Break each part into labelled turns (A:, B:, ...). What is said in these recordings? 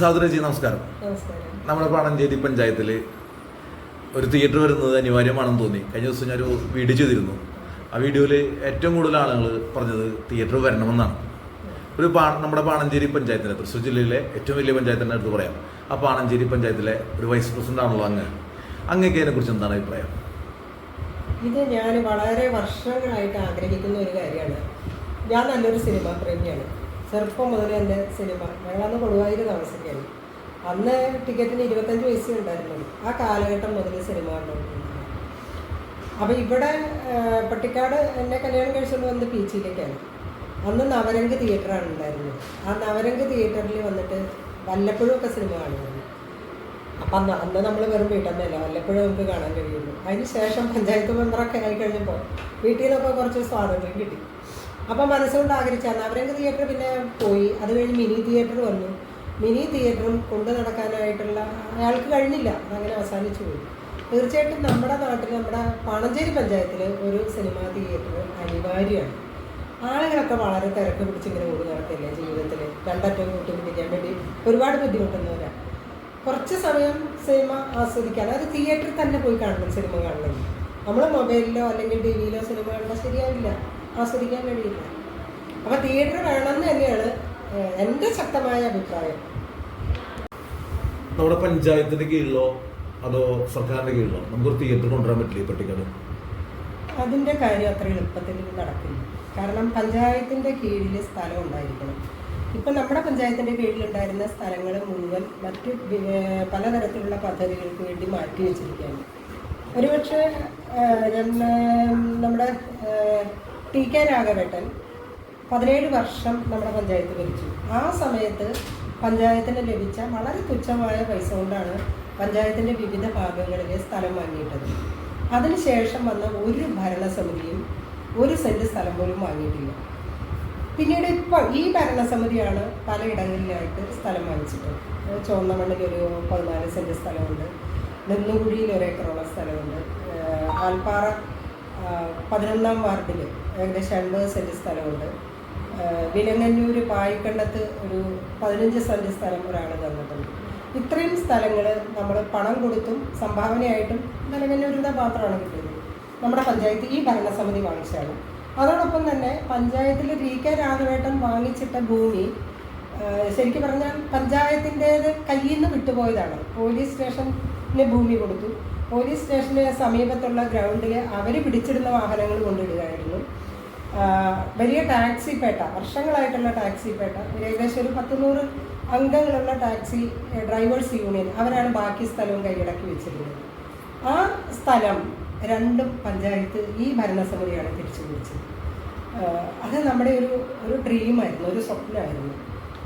A: നമസ്കാരം.
B: നമസ്കാരം.
A: നമ്മുടെ പാണഞ്ചേരി പഞ്ചായത്തിൽ ഒരു തിയേറ്റർ വരുന്നത് അനിവാര്യമാണെന്ന് തോന്നി. കഴിഞ്ഞ ദിവസം ഞാനൊരു വീഡിയോ ചെയ്തിരുന്നു. ആ വീഡിയോയിൽ ഏറ്റവും കൂടുതൽ ആളുകൾ പറഞ്ഞത് തിയേറ്റർ വരണമെന്നാണ്. ഒരു പാ നമ്മുടെ പാണഞ്ചേരി പഞ്ചായത്തിലെ തൃശ്ശൂർ ജില്ലയിലെ ഏറ്റവും വലിയ പഞ്ചായത്തിന്റെ അടുത്ത് പറയാം. ആ പാണഞ്ചേരി പഞ്ചായത്തിലെ ഒരു വൈസ് പ്രസിഡന്റ് ആണല്ലോ അങ്ങ്. അങ്ങേക്ക് അതിനെക്കുറിച്ച് എന്താണ് അഭിപ്രായം?
B: ഇത് ഞാൻ വളരെ വർഷങ്ങളായിട്ട് ആഗ്രഹിക്കുന്ന ഒരു കാര്യമാണ്. ഞാൻ നല്ലൊരു സിനിമ പ്രേമിയാണ്. ചെറുപ്പം മുതൽ എന്റെ സിനിമ ഞങ്ങളന്ന് കൊടുവായൂർ താമസിക്കുകയാണ് അന്ന് ടിക്കറ്റിന് ഇരുപത്തഞ്ച് പൈസ ഉണ്ടായിരുന്നുള്ളൂ ആ കാലഘട്ടം മുതൽ സിനിമ കണ്ടുകൊണ്ടിരുന്നത്. അപ്പോൾ ഇവിടെ പട്ടിക്കാട് എന്നെ കല്യാണം കഴിച്ചുകൊണ്ട് പി പീച്ചിയിലേക്കാണ്. അന്ന് നവരംഗ് തിയേറ്ററാണ് ഉണ്ടായിരുന്നത്. ആ നവരംഗ് തിയേറ്ററിൽ വന്നിട്ട് വല്ലപ്പോഴും ഒക്കെ സിനിമ കാണുമായിരുന്നു. അപ്പം അന്ന് അന്ന് നമ്മൾ വെറും വീട്ടമ്മയല്ല വല്ലപ്പോഴും നമുക്ക് കാണാൻ കഴിയുള്ളൂ. അതിന് ശേഷം പഞ്ചായത്ത് മെമ്പറൊക്കെ ആയി കഴിഞ്ഞപ്പോൾ വീട്ടിൽ നിന്നൊക്കെ കുറച്ച് സ്വാതന്ത്ര്യം കിട്ടി. അപ്പം മനസ്സുകൊണ്ട് ആഗ്രഹിച്ചാണ്. അവരംഗ തിയേറ്റർ പിന്നെ പോയി. അത് കഴിഞ്ഞ് മിനി തിയേറ്റർ വന്നു. മിനി തിയേറ്ററും കൊണ്ടു നടക്കാനായിട്ടുള്ള അയാൾക്ക് കഴിഞ്ഞില്ല. അതങ്ങനെ അവസാനിച്ചു പോയി. തീർച്ചയായിട്ടും നമ്മുടെ നാട്ടിൽ നമ്മുടെ പാണഞ്ചേരി പഞ്ചായത്തിൽ ഒരു സിനിമാ തിയേറ്റർ അനിവാര്യമാണ്. ആളുകളൊക്കെ വളരെ തിരക്ക് പിടിച്ചിങ്ങനെ ഓടി നടക്കില്ലേ ജീവിതത്തിൽ രണ്ടറ്റം കൂട്ടിപ്പിടിക്കാൻ വേണ്ടി ഒരുപാട് ബുദ്ധിമുട്ടുന്നവരാണ്. കുറച്ച് സമയം സിനിമ ആസ്വദിക്കാൻ. അത് തിയേറ്ററിൽ തന്നെ പോയി കാണണം സിനിമ കാണണമെങ്കിൽ നമ്മൾ മൊബൈലിലോ അല്ലെങ്കിൽ ടി വിയിലോ സിനിമ കണ്ടാൽ ശരിയാവില്ല. ആസ്വദിക്കാൻ കഴിയില്ല. അപ്പോൾ തിയേറ്റർ വേണമെന്ന് തന്നെയാണ് എന്റെ എന്റെ ശക്തമായ അഭിപ്രായം.
A: നമ്മുടെ പഞ്ചായത്തിന്റെ കീഴിലോ അതോ സർക്കാരിന്റെ കീഴിലോ നമുക്ക് തിയേറ്റർ കൊണ്ടുവരാൻ പറ്റില്ല പട്ടിക്കാട്
B: അതിന്റെ കാര്യം അത്ര എളുപ്പത്തിൽ നടക്കില്ല. കാരണം പഞ്ചായത്തിന്റെ കീഴിൽ സ്ഥലം ഉണ്ടായിരിക്കണം. ഇപ്പം നമ്മുടെ പഞ്ചായത്തിന്റെ കീഴിലുണ്ടായിരുന്ന സ്ഥലങ്ങൾ മുഴുവൻ മറ്റ് പലതരത്തിലുള്ള പദ്ധതികൾക്ക് വേണ്ടി മാറ്റി വെച്ചിരിക്കുകയാണ്. ഒരുപക്ഷെ നമ്മുടെ ടി കെ രാഘവേട്ടൻ പതിനേഴ് വർഷം നമ്മുടെ പഞ്ചായത്ത് ഭരിച്ചു. ആ സമയത്ത് പഞ്ചായത്തിന് ലഭിച്ച വളരെ തുച്ഛമായ പൈസ കൊണ്ടാണ് പഞ്ചായത്തിന്റെ വിവിധ ഭാഗങ്ങളിലെ സ്ഥലം വാങ്ങിയിട്ടത്. അതിനുശേഷം വന്ന ഒരു ഭരണസമിതിയും ഒരു സെന്റ് സ്ഥലം പോലും വാങ്ങിയിട്ടില്ല. പിന്നീട് ഇപ്പോൾ ഈ ഭരണസമിതിയാണ് പലയിടങ്ങളിലായിട്ട് സ്ഥലം വാങ്ങിച്ചിട്ട് ചുവന്ന മണ്ണിൽ ഒരു പതിനാല് സെന്റ് സ്ഥലമുണ്ട്. നെന്നുകുഴിയിൽ ഒരു ഏക്കറോളം സ്ഥലമുണ്ട്. ആൽപ്പാറ പതിനൊന്നാം വാർഡിൽ ഏകദേശം അൻപത് സെന്റ് സ്ഥലമുണ്ട്. വിലങ്ങന്നൂര് പായിക്കണ്ടത്ത് ഒരു പതിനഞ്ച് സെന്റ് സ്ഥലം ഒരാൾ തന്നിട്ടുണ്ട്. ഇത്രയും സ്ഥലങ്ങൾ നമ്മൾ പണം കൊടുത്തും സംഭാവനയായിട്ടും വിലങ്ങന്നൂരിന്റെ മാത്രമാണ് കിട്ടുന്നത് നമ്മുടെ പഞ്ചായത്ത് ഈ ഭരണസമിതി വാങ്ങിച്ചാണ് അതോടൊപ്പം തന്നെ പഞ്ചായത്തിൽ വി കെ രാഘവേട്ടൻ വാങ്ങിച്ചിട്ട ഭൂമി ശരിക്കും പറഞ്ഞാൽ പഞ്ചായത്തിന്റേത് കയ്യിൽ നിന്ന് വിട്ടുപോയതാണ്. പോലീസ് സ്റ്റേഷന് ഭൂമി കൊടുത്തു. പോലീസ് സ്റ്റേഷന് സമീപത്തുള്ള ഗ്രൗണ്ടിൽ അവർ പിടിച്ചിടുന്ന വാഹനങ്ങൾ കൊണ്ടിടുകയായിരുന്നു. വലിയ ടാക്സി പേട്ട വർഷങ്ങളായിട്ടുള്ള ടാക്സി പേട്ട. ഏകദേശം ഒരു പത്തുനൂറ് അംഗങ്ങളുള്ള ടാക്സി ഡ്രൈവേഴ്സ് യൂണിയൻ അവരാണ് ബാക്കി സ്ഥലവും കൈയടക്കി വെച്ചിരുന്നത്. ആ സ്ഥലം രണ്ടും പഞ്ചായത്ത് ഈ ഭരണസമിതിയാണ് തിരിച്ചു പിടിച്ചത്. അത് നമ്മുടെ ഒരു ഒരു ഡ്രീമായിരുന്നു ഒരു സ്വപ്നമായിരുന്നു.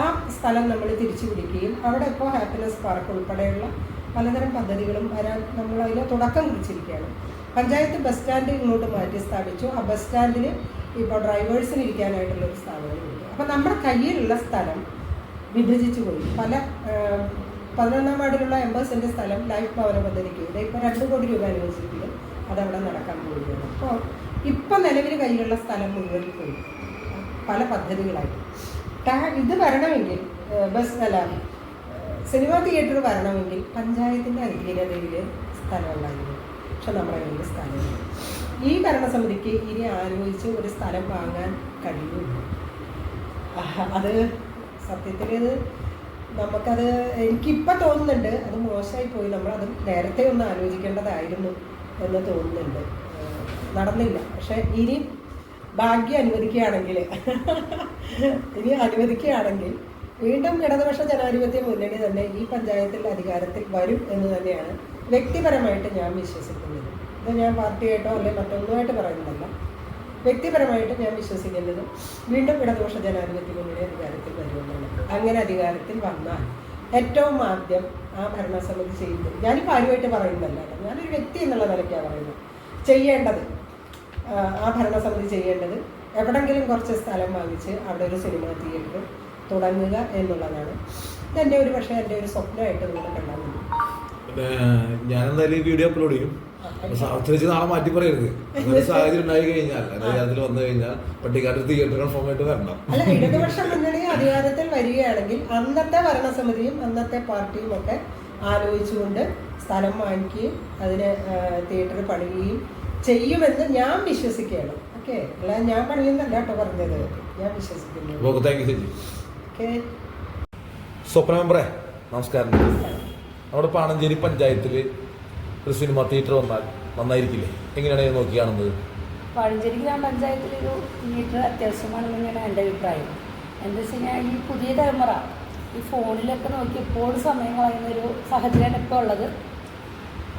B: ആ സ്ഥലം നമ്മൾ തിരിച്ചു പിടിക്കുകയും അവിടെ ഇപ്പോൾ ഹാപ്പിനെസ് പാർക്ക് ഉൾപ്പെടെയുള്ള പലതരം പദ്ധതികളും വരാൻ നമ്മൾ അതിന് തുടക്കം കുറിച്ചിരിക്കുകയാണ്. പഞ്ചായത്ത് ബസ് സ്റ്റാൻഡ് ഇങ്ങോട്ട് മാറ്റി സ്ഥാപിച്ചു. ആ ബസ് സ്റ്റാൻഡിൽ ഇപ്പോൾ ഡ്രൈവേഴ്സിന് ഇരിക്കാനായിട്ടുള്ള ഒരു സ്ഥാപനമുണ്ട് അപ്പോൾ നമ്മുടെ കയ്യിലുള്ള സ്ഥലം വിഭജിച്ചു പോയി. പല പതിനൊന്നാം വാർഡിലുള്ള എൺപത് സ്ഥലം ലൈഫ് ഭവന പദ്ധതിക്ക് ഇത് ഇപ്പോൾ രണ്ട് കോടി രൂപ അനുവദിച്ചിരിക്കുന്നു. അതവിടെ നടക്കാൻ പോവുകയാണ്. അപ്പോൾ ഇപ്പം നിലവിൽ കയ്യിലുള്ള സ്ഥലം മുഴുവൻ പോയി. പല പദ്ധതികളായി. ഇത് വരണമെങ്കിൽ ബസ് ഏഹ്, സിനിമാ തിയേറ്റർ വരണമെങ്കിൽ പഞ്ചായത്തിന്റെ അധീനതയിൽ സ്ഥലമുണ്ടായിരുന്നു പക്ഷെ നമ്മുടെ കയ്യിൽ സ്ഥലമില്ല. ഈ ഭരണസമിതിക്ക് ഇനി ആലോചിച്ച് ഒരു സ്ഥലം വാങ്ങാൻ കഴിയുമില്ല അത് സത്യത്തിൽ നമുക്കത് എനിക്കിപ്പോൾ തോന്നുന്നുണ്ട്. അത് മോശമായി പോയി. നമ്മളത് നേരത്തെ ഒന്ന് ആലോചിക്കേണ്ടതായിരുന്നു എന്ന് തോന്നുന്നുണ്ട്. നടന്നില്ല. പക്ഷെ ഇനി ഭാഗ്യം അനുവദിക്കുകയാണെങ്കിൽ ഇനി അനുവദിക്കുകയാണെങ്കിൽ വീണ്ടും ഇടതുപക്ഷ ജനാധിപത്യ മുന്നണി തന്നെ ഈ പഞ്ചായത്തിൽ അധികാരത്തിൽ വരും എന്ന് തന്നെയാണ് വ്യക്തിപരമായിട്ട് ഞാൻ വിശ്വസിക്കുന്നത്. ഇത് ഞാൻ പാർട്ടിയായിട്ടോ അല്ലെങ്കിൽ മറ്റൊന്നുമായിട്ട് പറയുന്നതല്ല. വ്യക്തിപരമായിട്ട് ഞാൻ വിശ്വസിക്കുന്നത് വീണ്ടും ഇടതുപക്ഷ ജനാധിപത്യ മുന്നണി അധികാരത്തിൽ വരുമെന്നാണ് അങ്ങനെ അധികാരത്തിൽ വന്നാൽ ഏറ്റവും ആദ്യം ആ ഭരണസമിതി ചെയ്യുന്നത് ഞാനിപ്പോൾ ആരുമായിട്ട് പറയുന്നതല്ല ഞാനൊരു വ്യക്തി എന്നുള്ള നിലയ്ക്കാണ് പറയുന്നത്. ചെയ്യേണ്ടത് ആ, ഭരണസമിതി ചെയ്യേണ്ടത് എവിടെങ്കിലും കുറച്ച് സ്ഥലം വാങ്ങിച്ച് അവിടെ ഒരു സിനിമ തിയേറ്റർ തുടങ്ങുക എന്നുള്ളതാണ്. ഇതെന്റെ ഒരു പക്ഷേ എന്റെ ഒരു സ്വപ്നമായിട്ട് നിങ്ങൾ കണ്ടാൽ മതി.
A: പിന്നെ ഞാൻ എന്തായാലും ഈ വീഡിയോ അപ്ലോഡ് ചെയ്യും. സാഹചര്യം നാളെ മാറ്റി പറയരുത്. അങ്ങനെ സാഹചര്യം ഉണ്ടായി കഴിഞ്ഞാൽ അധികാരത്തിൽ വന്നു കഴിഞ്ഞാൽ പട്ടിക്കാട് തിയേറ്റർ കൺഫോം ആയിട്ട് വരണം.
B: അല്ല ഇടതുപക്ഷ മുന്നണി അധികാരത്തിൽ വരികയാണെങ്കിൽ അന്നത്തെ ഭരണസമിതിയും അന്നത്തെ പാർട്ടിയും ഒക്കെ ആലോചിച്ചുകൊണ്ട് സ്ഥലം വാങ്ങിക്കുകയും അതിന് തിയേറ്റർ പണിയുകയും ചെയ്യുമെന്ന് ഞാൻ വിശ്വസിക്കുകയാണ്. ഓക്കെ? അല്ല ഞാൻ പണിയുന്നല്ല കേട്ടോ പറഞ്ഞത്. ഞാൻ വിശ്വസിക്കുന്നു.
A: സ്വപ്ന മെമ്പറേ നമസ്കാരം. നമ്മുടെ പാണഞ്ചേരി പഞ്ചായത്തിൽ ഒരു സിനിമ തിയേറ്റർ വന്നാൽ നന്നായിരിക്കില്ലേ? എങ്ങനെയാണ് നോക്കി കാണുന്നത്?
C: പഴഞ്ചേരി ഗ്രാമപഞ്ചായത്തിലൊരു തിയേറ്റർ അത്യാവശ്യമാണെന്ന് തന്നെയാണ് എന്റെ അഭിപ്രായം. എന്താ വെച്ച് കഴിഞ്ഞാൽ ഈ പുതിയ തലമുറ ഈ ഫോണിലൊക്കെ നോക്കി എപ്പോഴും സമയം കളയുന്ന ഒരു സാഹചര്യമാണ് ഇപ്പോൾ ഉള്ളത്.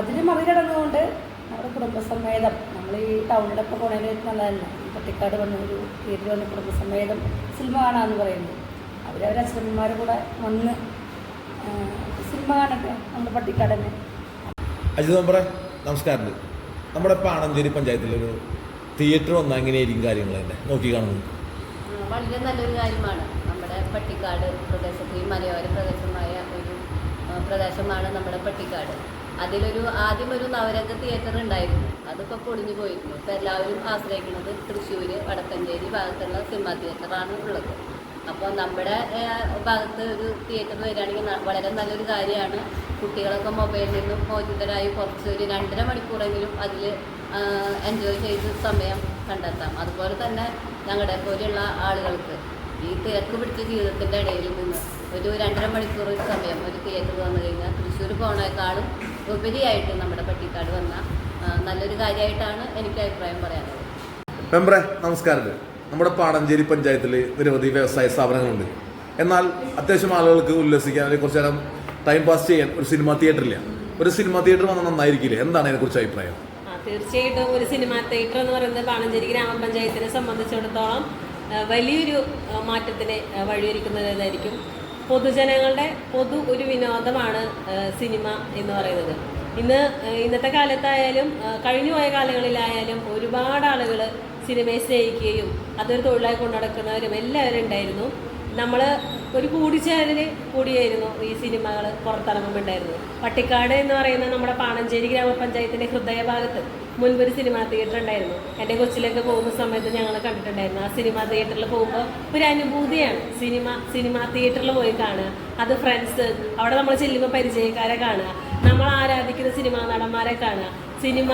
C: അതിന് മറികടന്നുകൊണ്ട് നമ്മുടെ കുടുംബസമേതം നമ്മൾ ഈ ടൗണിലൊക്കെ പോണതിൽ നല്ലതല്ല പട്ടിക്കാട് വന്ന ഒരു തിയേറ്റർ വന്ന കുടുംബസമേതം സിനിമ കാണാമെന്ന് പറയുന്നത്. അവരവരെ അച്ഛനമ്മമാർ കൂടെ വന്ന് സിനിമ കാണട്ടെ നമ്മുടെ പട്ടിക്കാട് തന്നെ
A: അജിത് നമ്പറ നമസ്കാരം നമ്മുടെ പാണഞ്ചേരി പഞ്ചായത്തിലൊരു തിയേറ്റർ വന്നാൽ എങ്ങനെയായിരിക്കും കാര്യങ്ങൾ തന്നെ നോക്കി
D: കാണുന്നു വളരെ നല്ലൊരു കാര്യമാണ്. നമ്മുടെ പട്ടിക്കാട് പ്രദേശത്ത് ഈ മലയോര പ്രദേശമായ ഒരു പ്രദേശമാണ് നമ്മുടെ പട്ടിക്കാട്. അതിലൊരു ആദ്യം ഒരു നവരംഗ തിയേറ്റർ ഉണ്ടായിരുന്നു. അതിപ്പോൾ പൊളിഞ്ഞു പോയിരുന്നു ഇപ്പോൾ എല്ലാവരും ആശ്രയിക്കുന്നത് തൃശ്ശൂർ വടക്കഞ്ചേരി ഭാഗത്തുള്ള സിനിമ തിയേറ്ററാണ് ഉള്ളത്. അപ്പോൾ നമ്മുടെ ഭാഗത്ത് ഒരു തിയേറ്റർ വരികയാണെങ്കിൽ വളരെ നല്ലൊരു കാര്യമാണ്. കുട്ടികളൊക്കെ മൊബൈലിൽ നിന്നും മോചിതരായി കുറച്ച് ഒരു രണ്ടര മണിക്കൂറെങ്കിലും അതിൽ എൻജോയ് ചെയ്ത് സമയം കണ്ടെത്താം. അതുപോലെ തന്നെ ഞങ്ങളുടെ പോലെയുള്ള ആളുകൾക്ക് ഈ തിരക്ക് പിടിച്ച ജീവിതത്തിന്റെ ഇടയിൽ നിന്ന് ഒരു രണ്ടര മണിക്കൂർ സമയം ഒരു തിയേറ്റർ വന്നു കഴിഞ്ഞാൽ തൃശ്ശൂർ പോണേക്കാളും ഉപരിയായിട്ട് നമ്മുടെ പട്ടിക്കാട് വന്ന നല്ലൊരു കാര്യമായിട്ടാണ് എനിക്ക് അഭിപ്രായം പറയാനുള്ളത്.
A: നമസ്കാരം നമ്മുടെ പാണഞ്ചേരി പഞ്ചായത്തിൽ നിരവധി വ്യവസായ സ്ഥാപനങ്ങളുണ്ട്. എന്നാൽ അത്യാവശ്യം ആളുകൾക്ക് ഉല്ലസിക്കാൻ അല്ലെങ്കിൽ കുറച്ച് നേരം ടൈം പാസ് ചെയ്യാൻ ഒരു സിനിമ തിയേറ്റർ ഇല്ല. ഒരു സിനിമ തിയേറ്റർ വന്നാൽ നന്നായിരിക്കില്ലേ? എന്താണ് അതിനെക്കുറിച്ച് അഭിപ്രായം?
E: തീർച്ചയായിട്ടും ഒരു സിനിമാ തിയേറ്റർ എന്ന് പറയുന്നത് പാണഞ്ചേരി ഗ്രാമപഞ്ചായത്തിനെ സംബന്ധിച്ചിടത്തോളം വലിയൊരു മാറ്റത്തിന് വഴിയൊരുക്കുന്നതായിരിക്കും പൊതുജനങ്ങളുടെ പൊതു ഒരു വിനോദമാണ് സിനിമ എന്ന് പറയുന്നത്. ഇന്ന് ഇന്നത്തെ കാലത്തായാലും കഴിഞ്ഞുപോയ കാലങ്ങളിലായാലും ഒരുപാട് ആളുകൾ സിനിമയെ സ്നേഹിക്കുകയും അതൊരു തൊഴിലായി കൊണ്ടു നടക്കുന്നവരും എല്ലാവരും ഉണ്ടായിരുന്നു. നമ്മൾ ഒരു കൂടിച്ചേരൽ കൂടിയായിരുന്നു ഈ സിനിമകൾ പുറത്തിറങ്ങുമ്പോണ്ടായിരുന്നു പട്ടിക്കാട് എന്ന് പറയുന്ന നമ്മുടെ പാണഞ്ചേരി ഗ്രാമപഞ്ചായത്തിന്റെ ഹൃദയഭാഗത്ത് മുൻപൊരു സിനിമാ തിയേറ്റർ ഉണ്ടായിരുന്നു എന്റെ കൊച്ചിലൊക്കെ പോകുന്ന സമയത്ത് ഞങ്ങൾ കണ്ടിട്ടുണ്ടായിരുന്നു. ആ സിനിമാ തിയേറ്ററിൽ പോകുമ്പോൾ ഒരു അനുഭൂതിയാണ്. സിനിമ സിനിമാ തിയേറ്ററിൽ പോയി കാണുക. അത് ഫ്രണ്ട്സ് അവിടെ നമ്മൾ ചെല്ലുമ്പോൾ പരിചയക്കാരെ കാണുക. നമ്മൾ ആരാധിക്കുന്ന സിനിമാ നടന്മാരെ കാണുക. സിനിമ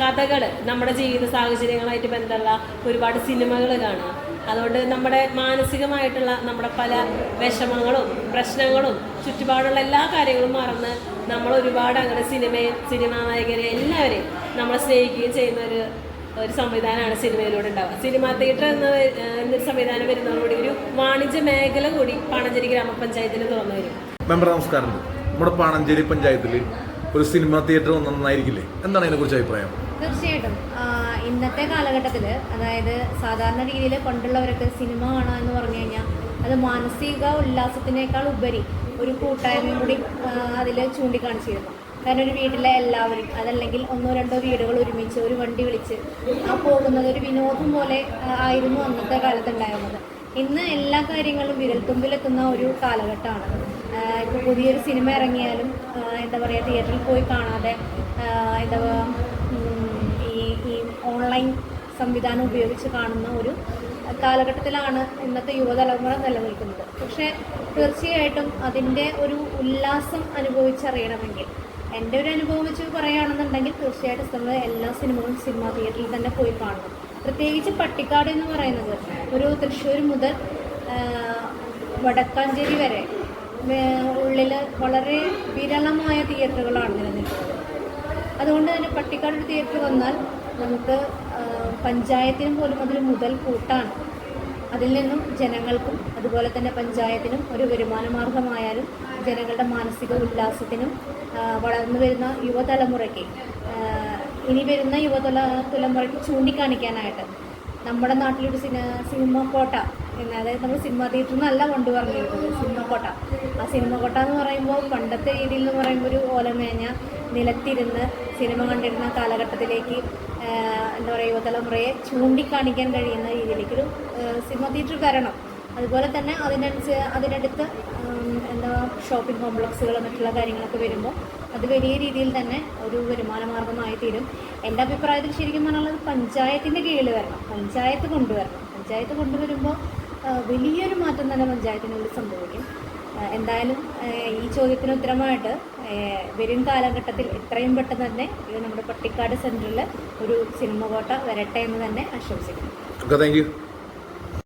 E: കഥകൾ നമ്മുടെ ജീവിത സാഹചര്യങ്ങളായിട്ട് ബന്ധമുള്ള ഒരുപാട് സിനിമകൾ കാണുക അതുകൊണ്ട് നമ്മുടെ മാനസികമായിട്ടുള്ള നമ്മുടെ പല വിഷമങ്ങളും പ്രശ്നങ്ങളും ചുറ്റുപാടുള്ള എല്ലാ കാര്യങ്ങളും മറന്ന് നമ്മൾ ഒരുപാട് അങ്ങനെ സിനിമയും സിനിമാ നായകരെ എല്ലാവരെയും നമ്മളെ സ്നേഹിക്കുകയും ചെയ്യുന്ന ഒരു ഒരു സംവിധാനമാണ് സിനിമയിലൂടെ ഉണ്ടാവുക. സിനിമാ തിയേറ്റർ എന്ന എന്നൊരു സംവിധാനം വരുന്നതോടുകൂടി ഒരു വാണിജ്യ മേഖല കൂടി പാണഞ്ചേരി ഗ്രാമപഞ്ചായത്തിന് തുറന്നു വരും.
A: മെമ്പർ നമസ്കാരം. നമ്മുടെ പാണഞ്ചേരി പഞ്ചായത്തിൽ ഒരു സിനിമ തിയേറ്റർ നന്നായിരിക്കില്ലേ? എന്താണ് അതിനെക്കുറിച്ച് അഭിപ്രായം?
F: തീർച്ചയായിട്ടും. ഇന്നത്തെ കാലഘട്ടത്തിൽ അതായത് സാധാരണ രീതിയിൽ പണ്ടുള്ളവരൊക്കെ സിനിമ കാണുക എന്ന് പറഞ്ഞു കഴിഞ്ഞാൽ അത് മാനസിക ഉല്ലാസത്തിനേക്കാൾ ഉപരി ഒരു കൂട്ടായ്മയും കൂടി അതിൽ ചൂണ്ടിക്കാണിച്ചിരുന്നു. കാരണം ഒരു വീട്ടിലെ എല്ലാവരും അതല്ലെങ്കിൽ ഒന്നോ രണ്ടോ വീടുകൾ ഒരുമിച്ച് ഒരു വണ്ടി വിളിച്ച് ആ പോകുന്നത് ഒരു വിനോദം പോലെ ആയിരുന്നു അന്നത്തെ കാലത്ത് ഉണ്ടായിരുന്നത് ഇന്ന് എല്ലാ കാര്യങ്ങളും വിരൽത്തുമ്പിലെത്തുന്ന ഒരു കാലഘട്ടമാണ്. ഇപ്പോൾ പുതിയൊരു സിനിമ ഇറങ്ങിയാലും എന്താ പറയുക തിയേറ്ററിൽ പോയി കാണാതെ എന്താ ഈ ഈ ഓൺലൈൻ സംവിധാനം ഉപയോഗിച്ച് കാണുന്ന ഒരു കാലഘട്ടത്തിലാണ് ഇന്നത്തെ യുവതലമുറ നിലനിൽക്കുന്നത്. പക്ഷേ തീർച്ചയായിട്ടും അതിന്റെ ഒരു ഉല്ലാസം അനുഭവിച്ചറിയണമെങ്കിൽ എന്റെ ഒരു അനുഭവം വെച്ച് പറയുകയാണെന്നുണ്ടെങ്കിൽ തീർച്ചയായിട്ടും നമ്മൾ എല്ലാ സിനിമകളും സിനിമാ തിയേറ്ററിൽ തന്നെ പോയി കാണണം. പ്രത്യേകിച്ച് പട്ടിക്കാട് എന്ന് പറയുന്നത് ഒരു തൃശ്ശൂർ മുതൽ വടക്കാഞ്ചേരി വരെ. ഉള്ളിൽ വളരെ വിരളമായ തിയേറ്ററുകളാണ് നിലനിൽക്കുന്നത്. അതുകൊണ്ട് തന്നെ പട്ടിക്കാട് ഒരു തിയേറ്റർ വന്നാൽ നമുക്ക് പഞ്ചായത്തിനും പോലും അതിൽ മുതൽ കൂട്ടാണ്. അതിൽ നിന്നും ജനങ്ങൾക്കും അതുപോലെ തന്നെ പഞ്ചായത്തിനും ഒരു വരുമാന മാർഗമായാലും ജനങ്ങളുടെ മാനസിക ഉല്ലാസത്തിനും വളർന്നു വരുന്ന യുവതലമുറയ്ക്ക് ഇനി വരുന്ന യുവതല തലമുറയ്ക്ക് ചൂണ്ടിക്കാണിക്കാനായിട്ട് നമ്മുടെ നാട്ടിലൊരു സിനിമ സിനിമ കോട്ട എന്ന അതായത് നമ്മൾ സിനിമ തിയേറ്ററിൽ നിന്നല്ല കൊണ്ടു പറഞ്ഞിരുന്നത് സിനിമ കോട്ട. ആ സിനിമ കോട്ട എന്ന് പറയുമ്പോൾ പണ്ടത്തെ രീതിയിൽ എന്ന് പറയുമ്പോൾ ഒരു ഓലമേഞ്ഞ നിലത്തിരുന്ന് സിനിമ കണ്ടിരുന്ന കാലഘട്ടത്തിലേക്ക് എന്താ പറയുക യുവതലമുറയെ ചൂണ്ടിക്കാണിക്കാൻ കഴിയുന്ന രീതിയിലേക്കൊരു സിനിമ തിയേറ്റർ വരണം. അതുപോലെ തന്നെ അതിനനുസരിച്ച് അതിനടുത്ത് എന്താ ഷോപ്പിംഗ് കോംപ്ലക്സുകൾ മറ്റുള്ള കാര്യങ്ങളൊക്കെ വരുമ്പോൾ അത് വലിയ രീതിയിൽ തന്നെ ഒരു വരുമാന മാർഗമായി തീരും. എന്റെ അഭിപ്രായത്തിൽ ശരിക്കും പറഞ്ഞാൽ പഞ്ചായത്തിന്റെ കീഴിൽ വരണം. പഞ്ചായത്ത് കൊണ്ടുവരണം. പഞ്ചായത്ത് കൊണ്ടുവരുമ്പോൾ വലിയൊരു മാറ്റം തന്നെ പഞ്ചായത്തിനുള്ളിൽ സംഭവിക്കും. എന്തായാലും ഈ ചോദ്യത്തിന് ഉത്തരമായിട്ട് വരും കാലഘട്ടത്തിൽ എത്രയും പെട്ടെന്ന് തന്നെ നമ്മുടെ പട്ടിക്കാട് സെന്ററിൽ ഒരു സിനിമ കോട്ട വരട്ടെ എന്ന് തന്നെ ആശംസിക്കുന്നു.